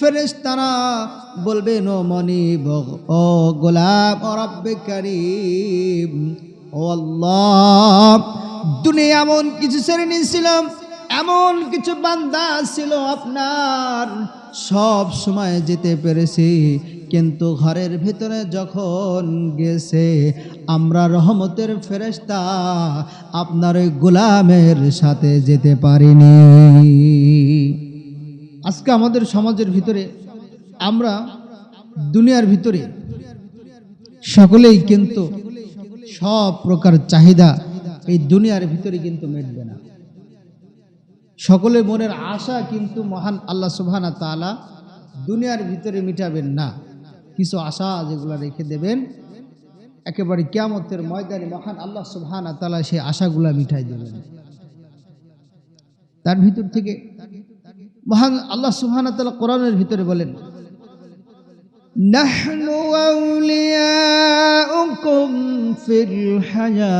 ফেরেশতারা বলবেন ও মনিব ও গোলাম, ও রব্বে করিম, ও আল্লাহ, দুনিয়া এমন কিছু শ্রেণি নিয়েছিলাম এমন কিছু বান্দা ছিল আপনার, সব সময় যেতে পেরেছি, কিন্তু ঘরের ভিতরে যখন গেছে, আমরা রহমতের ফেরেশতা আপনার ওই গোলামের সাথে যেতে পারিনি। আজকে আমাদের সমাজের ভিতরে, আমরা দুনিয়ার ভিতরে সকলেই কিন্তু সব প্রকার চাহিদা এই দুনিয়ার ভিতরে কিন্তু মিটবে না। সকলের মনের আশা কিন্তু মহান আল্লাহ সুবহানা তাআলা দুনিয়ার ভিতরে মিটাবেন না। কিছু আশা যেগুলো রেখে দেবেন, একেবারে কিয়ামতের ময়দানে মহান আল্লাহ সুবহানা তাআলা সেই আশাগুলা মিটাই দেবেন। তার ভিতর থেকে মহান আল্লাহ সুবহানাহু ওয়া তাআলা কোরআনের ভিতরে বলেন نحن أولياؤكم في الحياة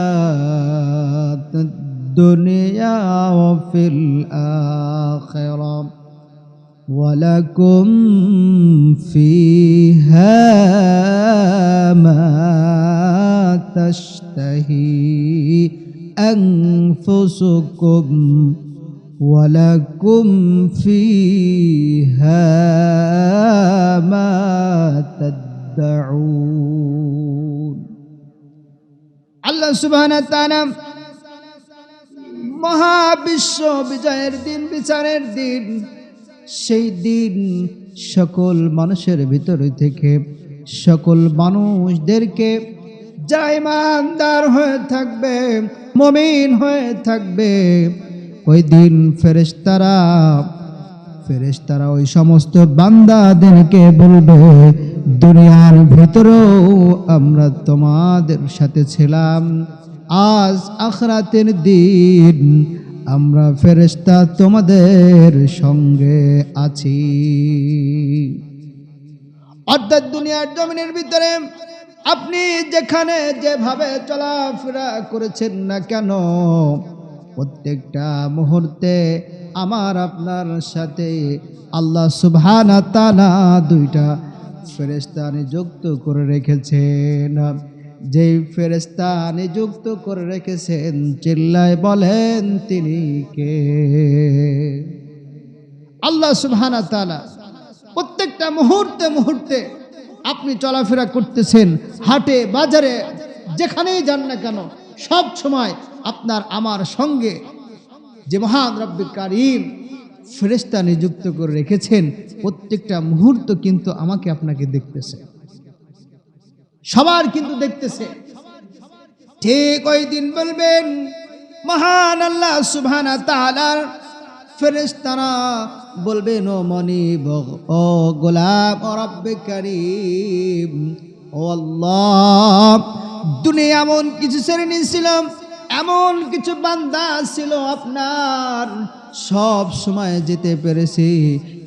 الدنيا وفي الآخرة ولكم فيها ما تشتهي أنفسكم ولكم فيها ما تدعون আল্লাহ সুবহানাহু ওয়া তাআলা মহাবিশ্ব বিজয়ের দিন বিচারের দিন সেই দিন সকল মানুষের ভিতরে থেকে সকল মানুষদেরকে যা ইমানদার হয়ে থাকবে মমিন হয়ে থাকবে ওই দিন ফেরেশতারা ফেরেশতারা ওই সমস্ত বান্দাদেরকে বলবে, দুনিয়ার ভিতরেও আমরা তোমাদের সাথে ছিলাম। আজ আখরাতের দিন আমরা ফেরেশতা তোমাদের সঙ্গে আছি। অর্থাৎ দুনিয়ার জমিনের ভিতরে আপনি যেখানে যেভাবে চলাফেরা করেছেন না কেন প্রত্যেকটা মুহূর্তে আমার আপনার সাথে আল্লাহ সুবহানা তানা দুইটা ফেরেশতা নিযুক্ত করে রেখেছেন। যেই ফেরেশতা নিযুক্ত করে রেখেছেন, চিল্লায় বলেন, তিনি কে? আল্লাহ সুবহানা তাআলা প্রত্যেকটা মুহূর্তে মুহূর্তে আপনি চলাফেরা করতেছেন, হাটে, বাজারে, যেখানেই যান না কেন, সব সময় আপনার, আমার সঙ্গে যে মহান রব্বি কারিম ফেরেস্তা নিযুক্ত করে রেখেছেন, প্রত্যেকটা মুহূর্ত কিন্তু আমাকে আপনাকে দেখতেছে। সবার কিন্তু দেখতেছে। ঠিক ওই দিন বলবেন, মহান আল্লাহ সুবহানা তাআলার ফেরেশতারা বলবেন, ও মনিব, ও গোলাম, ও রব্বে করিম, ও আল্লাহ, দুনিয়া এমন কিছু শ্রেণি ছিল এমন কিছু বান্দা ছিল আপনার। সব সময় যেতে পেরেছি,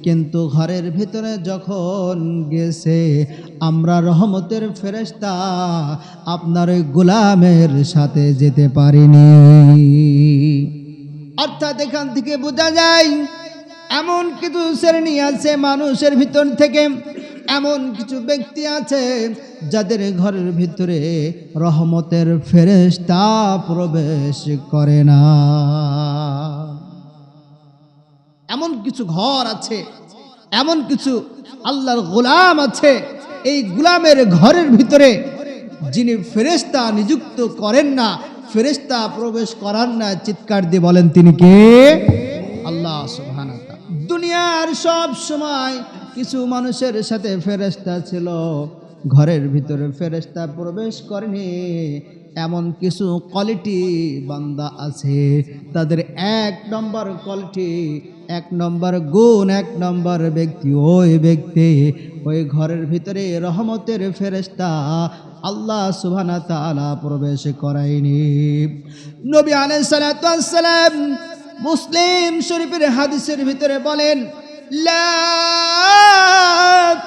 কিন্তু ঘরের ভিতরে যখন গেছে, আমরা রহমতের ফেরেশতা আপনার ওই গোলামের সাথে যেতে পারিনি। অর্থাৎ এখান থেকে বোঝা যায়, এমন কিছু শ্রেণি আছে মানুষের ভিতর থেকে এমন কিছু ব্যক্তি আছে যাদের ঘরের ভিতরে রহমতের ফেরেশতা প্রবেশ করে না। এমন কিছু ঘর আছে, এমন কিছু আল্লাহর গোলাম আছে, এই গোলামের ঘরের ভিতরে যিনি ফেরেশতা নিযুক্ত করেন না, ফেরেশতা প্রবেশ করান না, চিৎকার দিয়ে বলেন তিনি কে? আল্লাহ দুনিয়ার সব সময় কিছু মানুষের সাথে ফেরেস্তা ছিল। ঘরের ভিতরে ফেরেস্তা প্রবেশ করেনি। এমন কিছু কোয়ালিটি বান্দা আছে। তাদের এক নম্বর কোয়ালিটি এক নম্বর গুণ, এক নম্বর ব্যক্তি। ওই ব্যক্তি, ওই ঘরের ভিতরে রহমতের ফেরেশতা আল্লাহ সুবহানা তাআলা প্রবেশ করায়নি। নবী ওয়াস সালাম মুসলিম শরীফের হাদিসের ভিতরে বলেন لا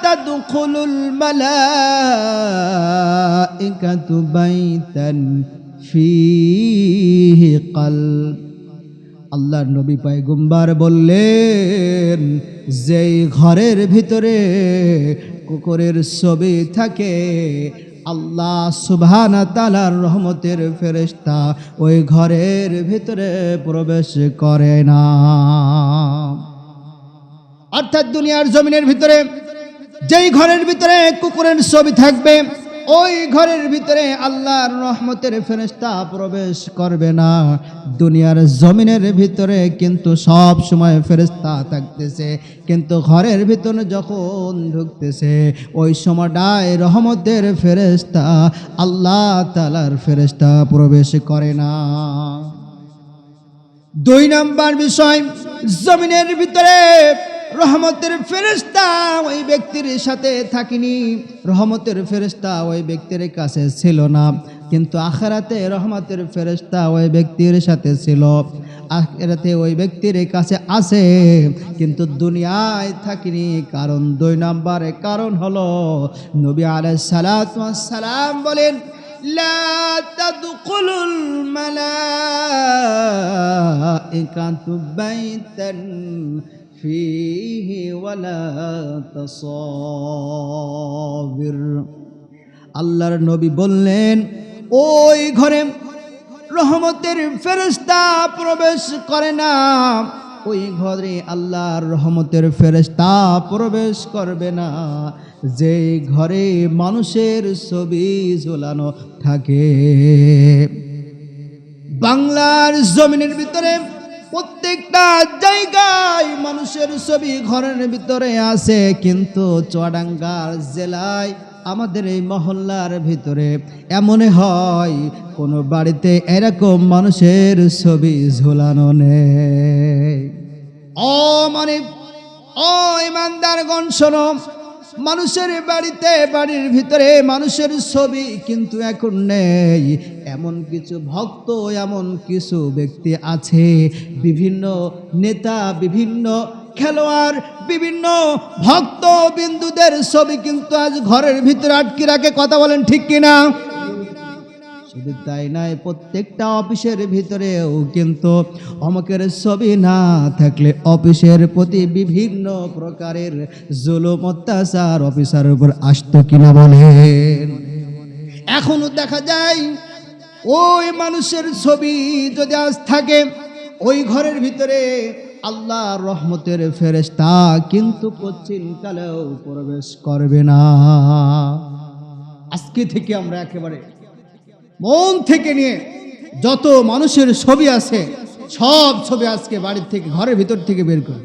تدخل الملائكة بيتا فيه قلب আল্লাহ আল্লাহর নবী পায়গুম্বার বললেন যেই ঘরের ভিতরে কুকুরের ছবি থাকে আল্লাহ সুবহানা তালার রহমতের ফেরেশতা ওই ঘরের ভিতরে প্রবেশ করে না অর্থাৎ দুনিয়ার জমিনের ভিতরে, যেই ঘরের ভিতরে কুকুরের ছবি থাকবে, ওই ঘরের ভিতরে আল্লাহর রহমতের ফেরেশতা প্রবেশ করবে না। দুনিয়ার জমিনের ভিতরে কিন্তু সব সময় ফেরেশতা থাকতেছে, কিন্তু ঘরের ভিতরে যখন ঢুকতেছে, ওই সময়টায় রহমতের ফেরেশতা, আল্লাহ তালার ফেরেশতা প্রবেশ করে না। দুই নাম্বার বিষয়, জমিনের ভিতরে রহমতের ফেরেস্তা ওই ব্যক্তির সাথে থাকিনি রহমতের ফেরেস্তা ওই ব্যক্তির কাছে ছিল না কিন্তু আখেরাতে রহমতের ফেরেস্তা ওই ব্যক্তির সাথে ছিল আখেরাতে ওই ব্যক্তির কাছে আছে কিন্তু দুনিয়ায় থাকিনি কারণ দুই নাম্বারে কারণ হলো নবী আলাইহিস সালাতু ওয়াস সালাম বলেন لا تدخل الملائكة بيتا فيه ولا تصابر আল্লাহর নবী বললেন ওই ঘরে রহমতের ফেরেশতা প্রবেশ করে না ওই ঘরে আল্লাহর রহমতের ফেরেশতা প্রবেশ করবে না যে ঘরে মানুষের ছবি ঝোলানো থাকে বাংলার জমিনের ভিতরে প্রত্যেকটা জায়গায় মানুষের ছবি ঘরের ভিতরে আছে, কিন্তু চুয়াডাঙ্গার জেলায় আমাদের এই মহল্লার ভিতরে এমনই হয়, কোনো বাড়িতে এরকম মানুষের ছবি ঝোলানো নেই। মানে ও ইমানদারগণ, শোনো মানুষের বাড়িতে, বাড়ির ভিতরে মানুষের ছবি কিন্তু এখন নেই। এমন কিছু ভক্ত, এমন কিছু ব্যক্তি আছে, বিভিন্ন নেতা, বিভিন্ন খেলোয়াড়, বিভিন্ন ভক্ত বিন্দুদের ছবি কিন্তু আজ ঘরের ভিতরে আটকে রাখে। কথা বলেন ঠিক কিনা? শুধু তাই নয় প্রত্যেকটা অফিসের ভিতরেও কিন্তু অমকের ছবি না থাকলে অফিসের প্রতি বিভিন্ন প্রকারের জুলুম, অত্যাচার অফিসার উপর আসতো কিনা বলেন এখনও দেখা যায়, ওই মানুষের ছবি যদি আজ থাকে, ওই ঘরের ভিতরে আল্লাহ রহমতের ফেরেশতা কিন্তু কচ্ছিন কালেও প্রবেশ করবে না। আজকে থেকে আমরা একেবারে মন থেকে নিয়ে যত মানুষের ছবি আছে, সব ছবি আজকে বাড়ির থেকে, ঘরের ভিতর থেকে বের করে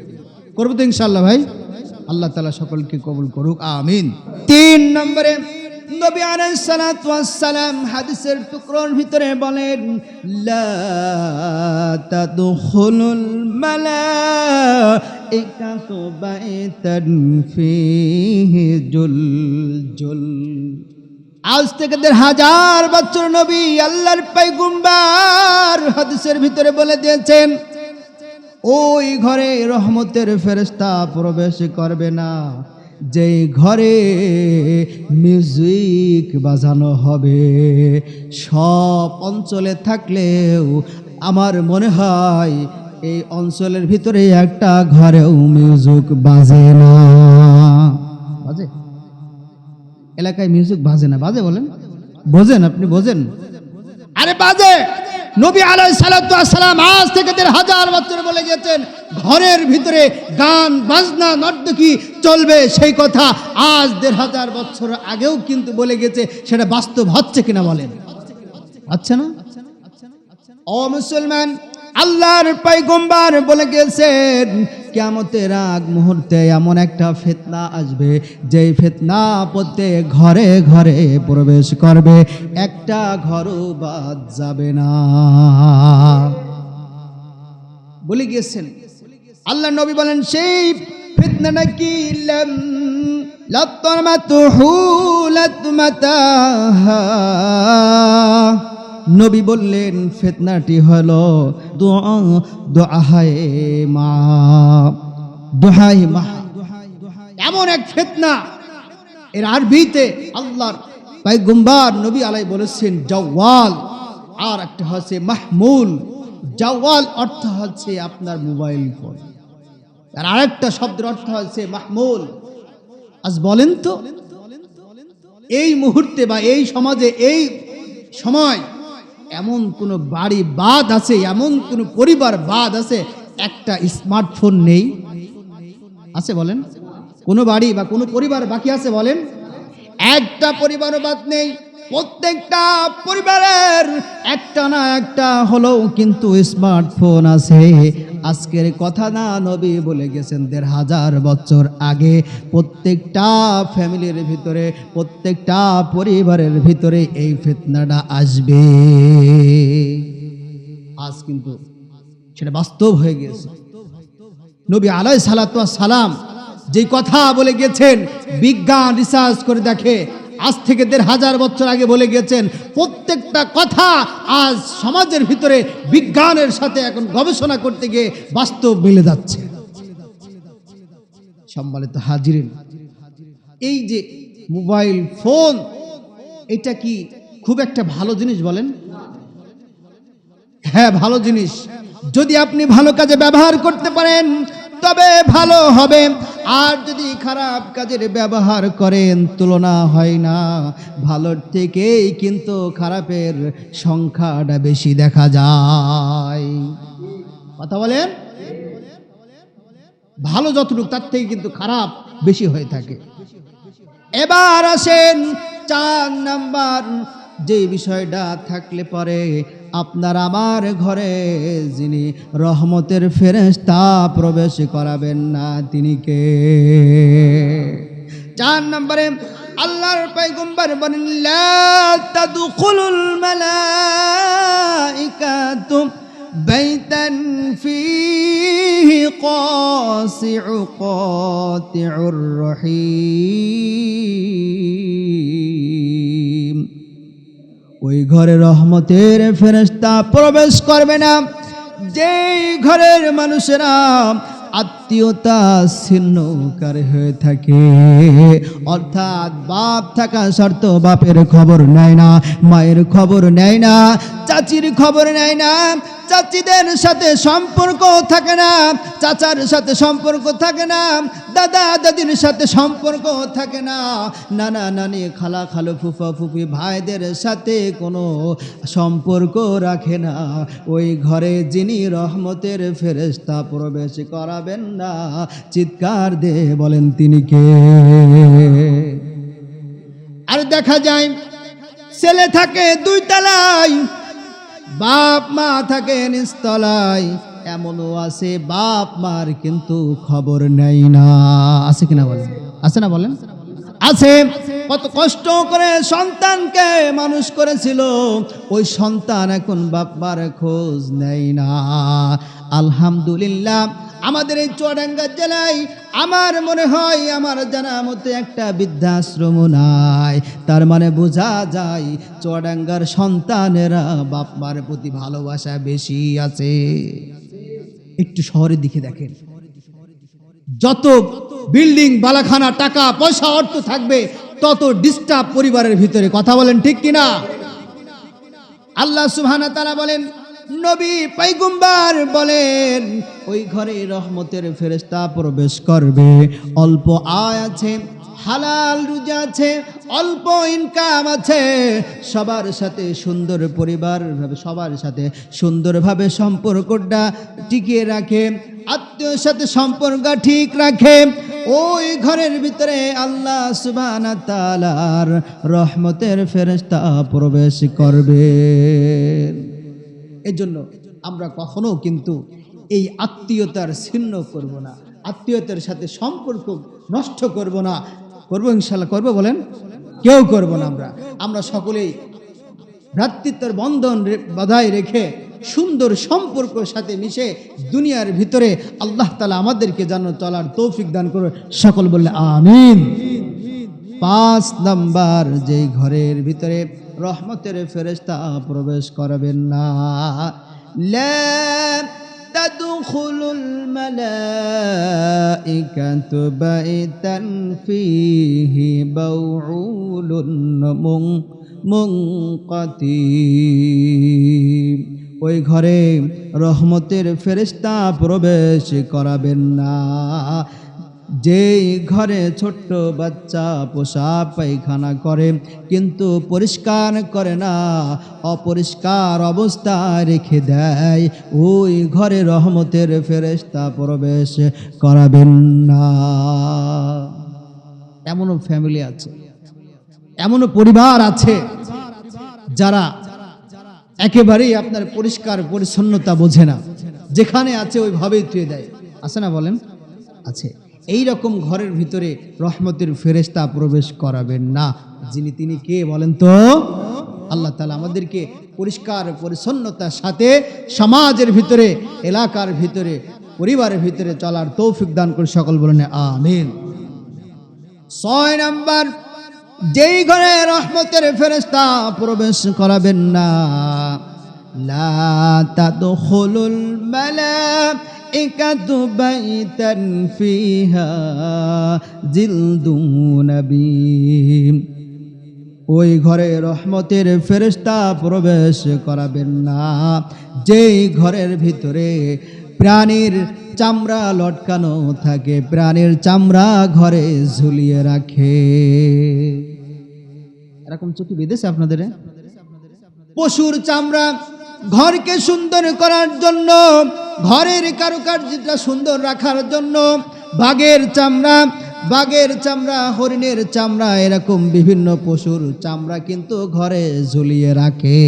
করব তো ইনশাল্লাহ ভাই? আল্লাহ তালা সকলকে কবুল করুক, আমিন। তিন নম্বরে, নবী সালাম হাদিসের টুকরোর ভিতরে বলেন, লা তাদখুলুল মালাইকাতু বাইতান ফীহি জুলজুল আজ থেকে দেড় হাজার বছর নবী আল্লাহর পাইগুম্বার হাদিসের ভিতরে বলে দিয়েছেন, ওই ঘরে রহমতের ফেরেস্তা প্রবেশ করবে না। যেই ঘরে মিউজিক বাজানো হবে, সব অঞ্চলে থাকলেও আমার মনে হয় এই অঞ্চলের ভিতরে একটা ঘরেও মিউজিক বাজে না। বাজে? এলাকায় মিউজিক বাজে না, বাজে বলেন? বোঝেন আপনি, বোঝেন। আরে বাজে! নবী আলাই সালাম আজ থেকে দেড় হাজার বছর বলে গেছেন ঘরের ভিতরে গান, বাজনা, নর্তকী চলবে সেই কথা আজ দেড় হাজার বছর আগেও কিন্তু বলে গেছে সেটা বাস্তব হচ্ছে কিনা বলেন? আচ্ছা না? ও মুসলমান আল্লাহর পাইগম্বার বলে গেছেন কেমতের আগ মুহূর্তে এমন একটা ফেতনা আসবে, যেই ফেতনা প্রত্যেক ঘরে ঘরে প্রবেশ করবে, একটা ঘরও বাদ যাবে না। বলে গিয়েছেন আল্লাহ নবী বলেন, সেই ফিতনাটা কি? লাম লাতমাতুহু লাতমাতাহা। নবী বললেন, ফেতনাটি হলো দোহায় মা দোহাই মা। এমন এক ফেতনা এর আরবিতে আল্লাহর পাইগুম্বার নবী আলাই বলেছেন, জওয়াল। আর একটা হচ্ছে মাহমুল। জওয়াল অর্থ হচ্ছে আপনার মোবাইল ফোন। আর আরেকটা শব্দের অর্থ হচ্ছে মাহমুল। আজ বলেন তো, এই মুহূর্তে বা এই সমাজে, এই সময় এমন কোনো বাড়ি বাদ আছে, এমন কোনো পরিবার বাদ আছে, একটা স্মার্টফোন নেই। আছে বলেন? কোনো বাড়ি বা কোনো পরিবার বাকি আছে বলেন? একটা পরিবারও বাদ নেই, প্রত্যেকটা পরিবারের একটা না একটা হলেও কিন্তু স্মার্টফোন আছে। আজকের কথা না নবী বলে গেছেন দেড় হাজার বছর আগে। প্রত্যেকটা ফ্যামিলির ভিতরে, প্রত্যেকটা পরিবারের ভিতরে এই ফিতনাটা আসবে। আজ কিন্তু সেটা বাস্তব হয়ে গেছে নবী আলাই সালাতু সালাম যে কথা বলে গেছেন, বিজ্ঞান রিসার্চ করে দেখে আজ থেকে দেড় হাজার বছর আগে বলে গেছেন প্রত্যেকটা কথা আজ সমাজের ভিতরে বিজ্ঞানের সাথে এখন গবেষণা করতে গিয়ে বাস্তব মিলে যাচ্ছে। সম্মানিত হাজিরিন, এই যে মোবাইল ফোন, এটা কি খুব একটা ভালো জিনিস বলেন? হ্যাঁ ভালো জিনিস। যদি আপনি ভালো কাজে ব্যবহার করতে পারেন, তবে ভালো হবে। আর যদি খারাপ কাজের ব্যবহার করেন, তুলনা হয় না। ভালোর থেকেই কিন্তু খারাপের সংখ্যাটা বেশি দেখা যায়। কথা বলেন? ভালো যতটুকু, তার থেকে কিন্তু খারাপ বেশি হয়ে থাকে। এবার আসেন চার নাম্বার। যে বিষয়টা থাকলে পরে আপনার আমার ঘরে যিনি রহমতের ফেরেস্তা প্রবেশ করাবেন না, তিনি কে? চার নম্বরে, আল্লাহর পাইগম্বর বলেন রহিম। ঘরে রহমতের ফেরস্তা প্রবেশ করবে না। যেই ঘরের মানুষেরা আত্মীয়তা ছিন্নকার হয়ে থাকে? অর্থাৎ বাপ থাকা শর্ত বাপের খবর নেয় না, মায়ের খবর নেয় না, চাচির খবর নেয় না, চাচিদের সাথে সম্পর্ক থাকে না, চাচার সাথে সম্পর্ক থাকে না, দাদা দাদির সাথে সম্পর্ক থাকে না, নানা নানি খালা খালো ফুফা ফুফি ভাইদের সাথে কোনো সম্পর্ক রাখে না। ওই ঘরে যিনি রহমতের ফেরেস্তা প্রবেশ করাবেন না, চিৎকার দে বলেন, তিনি কে? আর দেখা যায়, ছেলে থাকে দুই তলায়, বাপ মা থাকে নিস্তলায় এমনও আছে, বাপ মার কিন্তু খবর নেই না। আছে কিনা বলেন? আছে না বলেন? আছে। কত কষ্ট করে সন্তানকে মানুষ করেছিল। ওই সন্তান এখন বাপ মার খোঁজ নেই না। আলহামদুলিল্লাহ, আমাদের এই চুয়াডাঙ্গা জেলায় আমার মনে হয় আমার জানা মতে একটা বৃদ্ধাশ্রম নাই। তার মানে বোঝা যায় চুয়াডাঙ্গার সন্তানেরা বাপ মার প্রতি ভালোবাসা বেশি আছে। একটু শহরের দিকে দেখেন। যত বিল্ডিং, বালাখানা, টাকা, পয়সা, অর্থ থাকবে, তত ডিস্টার্ব পরিবারের ভিতরে। কথা বলেন ঠিক কিনা? আল্লাহ সুহানা তারা বলেন, নবী পাইগুম্বার বলেন, ওই ঘরে রহমতের ফেরেস্তা প্রবেশ করবে। অল্প আয় আছে হালাল রুজি আছে, অল্প ইনকাম আছে, সবার সাথে সুন্দর পরিবার ভাবে সবার সাথে সুন্দরভাবে সম্পর্কটা টিকিয়ে রাখে, আত্মীয়র সাথে সম্পর্ক ঠিক রাখে। ওই ঘরের ভিতরে আল্লাহ সুবহানাহু ওয়া তাআলার রহমতের ফেরেশতা প্রবেশ করবে। এজন্য আমরা কখনো কিন্তু এই আত্মীয়তার ছিন্ন করব না, আত্মীয়তার সাথে সম্পর্ক নষ্ট করব না। করব, ইনশাল্লাহ করব, বলেন? কেউ করব না আমরা। আমরা সকলেই ভ্রাতৃত্বের বন্ধন বজায় রেখে সুন্দর সম্পর্কের সাথে মিশে দুনিয়ার ভিতরে আল্লাহ তালা আমাদেরকে যেন চলার তৌফিক দান করে সকল বললে আমিন। পাঁচ নাম্বার, যেই ঘরের ভিতরে রহমতের ফেরেশতা প্রবেশ করবেন না। تدخل الملائكة بيتا فيه بوعول من منقتيم ওই ঘরে রহমতের ফেরেশতা প্রবেশ করাবেন না যেই ঘরে ছোট্ট বাচ্চা পোশাক পায়খানা করে, কিন্তু পরিষ্কার করে না, অপরিষ্কার অবস্থা রেখে দেয়, ওই ঘরে রহমতের ফেরেশতা প্রবেশ করাবেন না। এমনও ফ্যামিলি আছে, এমনও পরিবার আছে যারা একেবারেই আপনার পরিষ্কার পরিচ্ছন্নতা বোঝে না। যেখানে আছে ওইভাবেই থুয়ে দেয়। আছে না বলেন? আছে। এই রকম ঘরের ভিতরে রহমতের ফেরেশতা প্রবেশ করাবেন না। যিনি তিনি কে বলেন তো? আল্লাহ তালা আমাদেরকে পরিষ্কার, পরিচ্ছন্নতার সাথে সমাজের ভিতরে, এলাকার ভিতরে, পরিবারের ভিতরে চলার তৌফিক দান করে সকল বলেন আমিন। ছয় নাম্বার, যেই ঘরে রহমতের ফেরেস্তা প্রবেশ করাবেন না, লা তাদখুলুল মালাইকাতু বাইতান ফিহা জিলদুন নবীম ওই ঘরে রহমতের ফেরেশতা প্রবেশ করাবেন না। যেই ঘরের ভিতরে প্রাণীর চামড়া লটকানো থাকে, প্রাণীর চামড়া ঘরে ঝুলিয়ে রাখে। এরকম চোখে বেঁধেছে আপনাদের? পশুর চামড়া ঘরকে সুন্দর করার জন্য ঘরের কারুকার্যটা সুন্দর রাখার জন্য বাঘের চামড়া বাঘের চামড়া, হরিণের চামড়া, এরকম বিভিন্ন পশুর চামড়া কিন্তু ঘরে ঝুলিয়ে রাখে।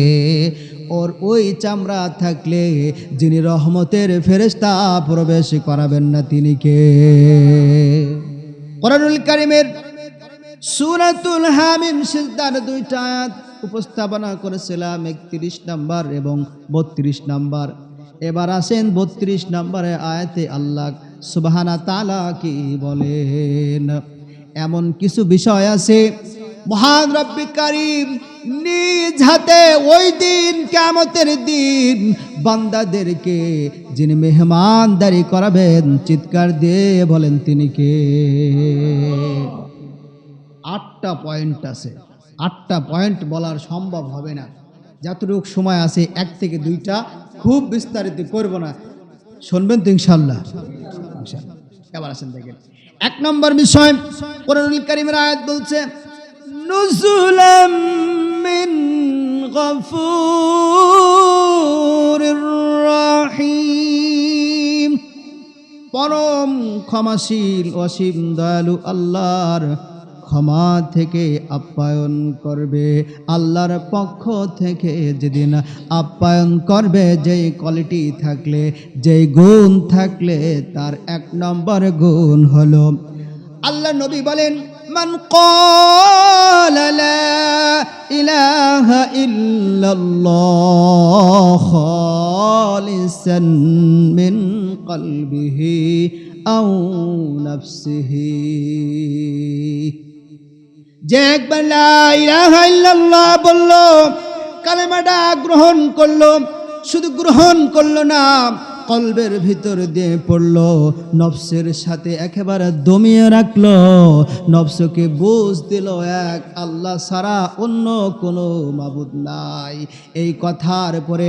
ওর ওই চামড়া থাকলে যিনি রহমতের ফেরেশতা প্রবেশ করাবেন না তিনি কে? কোরআনুল কারিমের সুরাতুল হামিম সিজদার দুইটা উপস্থাপনা করেছিলাম একত্রিশ নাম্বার এবং বত্রিশ নাম্বার। এবার আসেন বত্রিশ নম্বরে আয়াতে আল্লাহ সুবহানা তালা কি বলেন? এমন কিছু বিষয় আছে, মহান রব্বি কারিম নিজ হাতে ওই দিন কেমতের দিন বান্দাদেরকে যিনি মেহমানদারি করাবেন চিৎকার দিয়ে বলেন, তিনি কে? আটটা পয়েন্ট আছে, আটটা পয়েন্ট বলার সম্ভব হবে না। যতটুকু সময় আছে, এক থেকে দুইটা খুব বিস্তারিত করব না। শুনবেন তো ইনশাল্লাহ। এবার আসেন দেখেন? এক নম্বর বিষয়, কোরআনুল কারিমের আয়াত বলছে নুজুলাম মিন গফুরির রহিম। পরম ক্ষমাশীল অসীম দয়ালু আল্লাহর ক্ষমা থেকে আপ্যায়ন করবে আল্লাহর পক্ষ থেকে যেদিন আপ্যায়ন করবে যেই কোয়ালিটি থাকলে যেই গুণ থাকলে তার এক নম্বর গুণ হলো আল্লাহ নবী বলেন মান قال لا إله إلا الله خالصا من قلبه أو نفسه যে একবার বলল কালেমাটা গ্রহণ করল, শুধু গ্রহণ করল না, কলবের ভিতর দিয়ে পড়ল, নফসের সাথে একেবারে দমিয়ে রাখল, নফসকে বুঝ দিল এক, আল্লাহ সারা অন্য কোনো মাবুদ নাই। এই কথার পরে,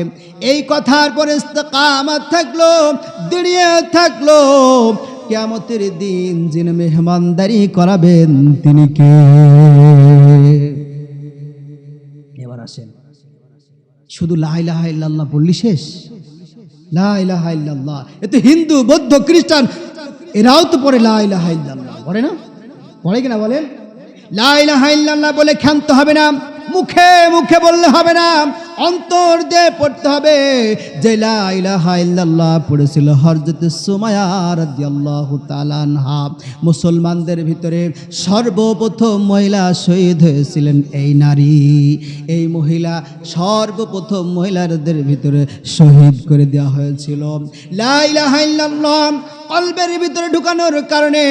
এই কথার পরে ইস্তেকামাত থাকল, দাঁড়িয়ে থাকল কেমতের দিন যিনি মেহমানদারি করাবেন, তিনি কে? শুধু ইল্লাল্লাহ বললি শেষ? লাইলাহা ইল্লাল্লাহ। এ তো হিন্দু, বৌদ্ধ, খ্রিস্টান, এরাও তো পড়ে লাইলাহা ইল্লাল্লাহ। না? পড়ে কিনা বলেন? ইল্লাল্লাহ বলে ক্ষান্ত হবে না। মুখে মুখে বললে হবে না, অন্তর দিয়ে পড়তে হবে। যে ইলাহা পড়েছিল তাআলা আনহা। মুসলমানদের ভিতরে সর্বপ্রথম মহিলা শহীদ হয়েছিলেন এই নারী। এই মহিলা সর্বপ্রথম মহিলাদের ভিতরে শহীদ করে দেওয়া হয়েছিল। লা ইলাহা ভিতরে ঢুকানোর কারণে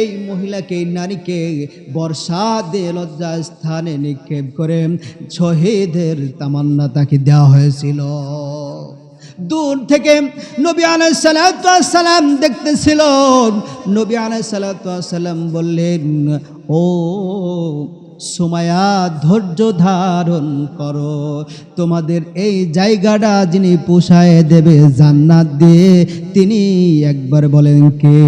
এই মহিলাকে নারীকে বর্ষা দিয়ে লজ্জা স্থানে নিক্ষেপ করে শহীদের তামান্না তাকে দেওয়া হয়েছিল। দূর থেকে নবী আলাই সালাম দেখতেছিল। নবী আলাই সালাম বললেন, ও সুমায়া, ধৈর্য ধারণ করো। তোমাদের এই জায়গাটা যিনি পোষায় দেবে জান্নাত দিয়ে তিনি একবার বলেন কে?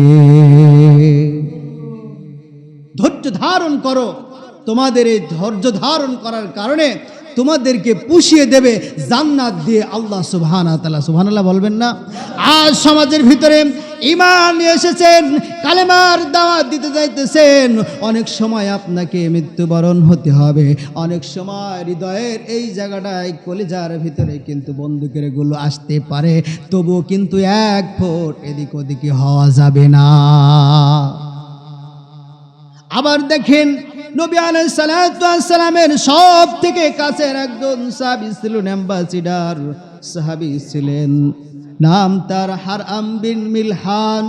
ধৈর্য ধারণ করো। তোমাদের এই ধৈর্য ধারণ করার কারণে তোমাদেরকে পুষিয়ে দেবে জান্নাত দিয়ে আল্লাহ সুবহানা তালা সুবহানাল্লাহ বলবেন না? আজ সমাজের ভিতরে ইমান এসেছেন, কালেমার দাওয়াত দিতে যাইতেছেন। অনেক সময় আপনাকে মৃত্যুবরণ হতে হবে। অনেক সময় হৃদয়ের এই জায়গাটায় কলিজার ভিতরে কিন্তু বন্দুকেরগুলো আসতে পারে। তবুও কিন্তু এক ফোট এদিক ওদিকে হওয়া যাবে না। আবার দেখেন নবী আলাইসালামের সব থেকে কাছের একজন সাহাবি ছিলেন অ্যাম্বাসিডার। সাহাবি ছিলেন, নাম তার হারআম বিন মিলহান।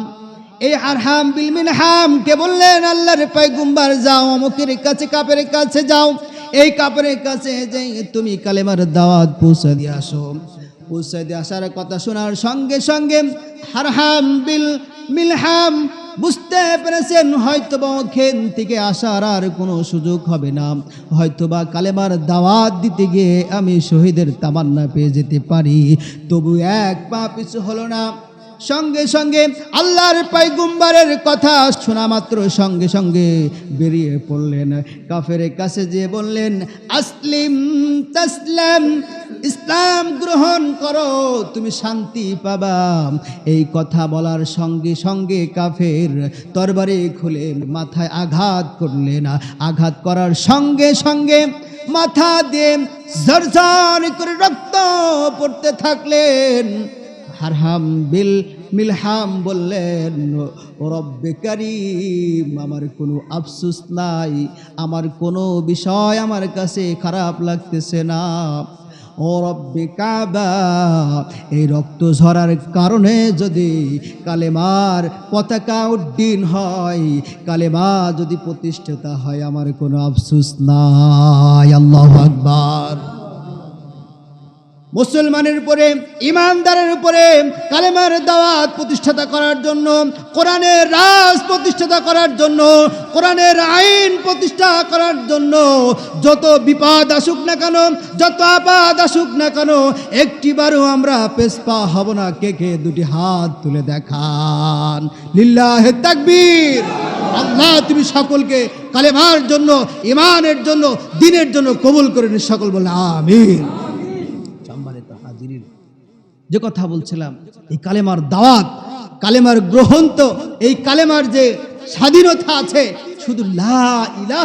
এই হারহাম বিল মিনহাম কে বললেন, আল্লাহর পয়গুম্বার যাও, অমুকের কাছে, কাপের কাছে যাও। এই কাপের কাছে যাই তুমি কালেমার দাওয়াত পৌঁছে দিয়ে আসো। পৌঁছে দিয়ে আসার কথা শোনার সঙ্গে সঙ্গে হারহাম বিল মিলহাম বুঝতে পেরেছেন হয়তো বা ওখান থেকে আসার আর কোনো সুযোগ হবে না। হয়তোবা কালেমার দাওয়াত দিতে গিয়ে আমি শহীদের তামান্না পেয়ে যেতে পারি। তবু এক পা পিছু হলো না। সঙ্গে সঙ্গে আল্লাহর পাইগুম্বারের কথা শোনা মাত্র সঙ্গে সঙ্গে বেরিয়ে পড়লেন। কাফের কাছে যে বললেন, আসলিম তাসলাম, ইসলাম গ্রহণ করো, তুমি শান্তি পাবা। এই কথা বলার সঙ্গে সঙ্গে কাফের তরবারি খুলে মাথায় আঘাত করলেন। আঘাত করার সঙ্গে সঙ্গে মাথা দিয়ে ঝরঝর করে রক্ত পড়তে থাকলেন। হারহাম বিল মিলহাম বললেন রব্বে কারিম, আমার কোনো আফসুস নাই, আমার কোনো বিষয় আমার কাছে খারাপ লাগতেছে না। ও রব্বে কাবা, এই রক্ত ঝরার কারণে যদি কালেমার পতাকা উড্ডীন হয়, কালেমা যদি প্রতিষ্ঠিত হয়, আমার কোনো আফসোস নাই। আল্লাহ আকবার। মুসলমানের উপরে, ইমানদারের উপরে কালেমার দাওয়াত প্রতিষ্ঠাতা করার জন্য, কোরআনের রাজ প্রতিষ্ঠাতা করার জন্য, কোরআনের আইন প্রতিষ্ঠা করার জন্য যত বিপদ আসুক না কেন, যত আপাদ আসুক না কেন, একটিবারও আমরা পেশপা হব না। কে কে দুটি হাত তুলে দেখান? লিল্লাহে তাকবীর। আল্লাহ, তুমি সকলকে কালেমার জন্য, ইমানের জন্য, দিনের জন্য কবুল করে নিন। সকল বলে আমিন। যে কথা বলছিলাম, এই কালেমার দাওয়াত, কালেমার গ্রহণ তো এই কালেমার যে স্বাধীনতা আছে, শুধু লা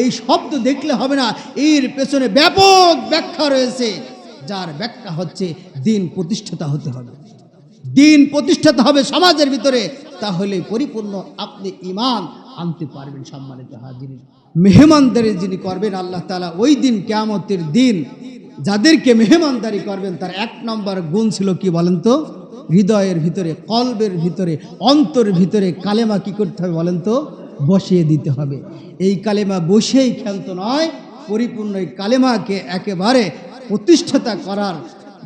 এই শব্দ দেখলে হবে না, এর পেছনে ব্যাপক ব্যাখ্যা রয়েছে, যার ব্যাখ্যা হচ্ছে দিন প্রতিষ্ঠাতা হতে হবে। দিন প্রতিষ্ঠাতা হবে সমাজের ভিতরে, তাহলে পরিপূর্ণ আপনি ইমান আনতে পারবেন সম্মানিত হাজিরিন। মেহমানদারি যিনি করবেন, আল্লাহ তাআলা ওই দিন কেয়ামতের দিন যাদেরকে মেহমানদারি করবেন, তার এক নম্বর গুণ ছিল কি বলেন তো? হৃদয়ের ভিতরে, কলবের ভিতরে, অন্তর ভিতরে কালেমা কি করতে হবে বলেন তো? বসিয়ে দিতে হবে। এই কালেমা বসেই ক্ষান্ত নয়, পরিপূর্ণ এই কালেমাকে একেবারে প্রতিষ্ঠাতা করার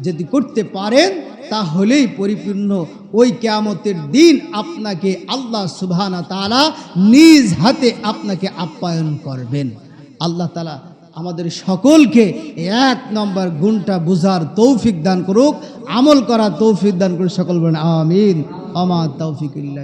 যদি করতে পারেন, তাহলেই পরিপূর্ণ ওই কেয়ামতের দিন আপনাকে আল্লাহ সুবহানা তালা নিজ হাতে আপনাকে আপ্যায়ন করবেন। আল্লাহ তাআলা আমাদের সকলকে এক নম্বর গুণটা বুঝার তৌফিক দান করুক, আমল করা তৌফিক দান করুক, সকল বলেন, আমিন। আমা তৌফিক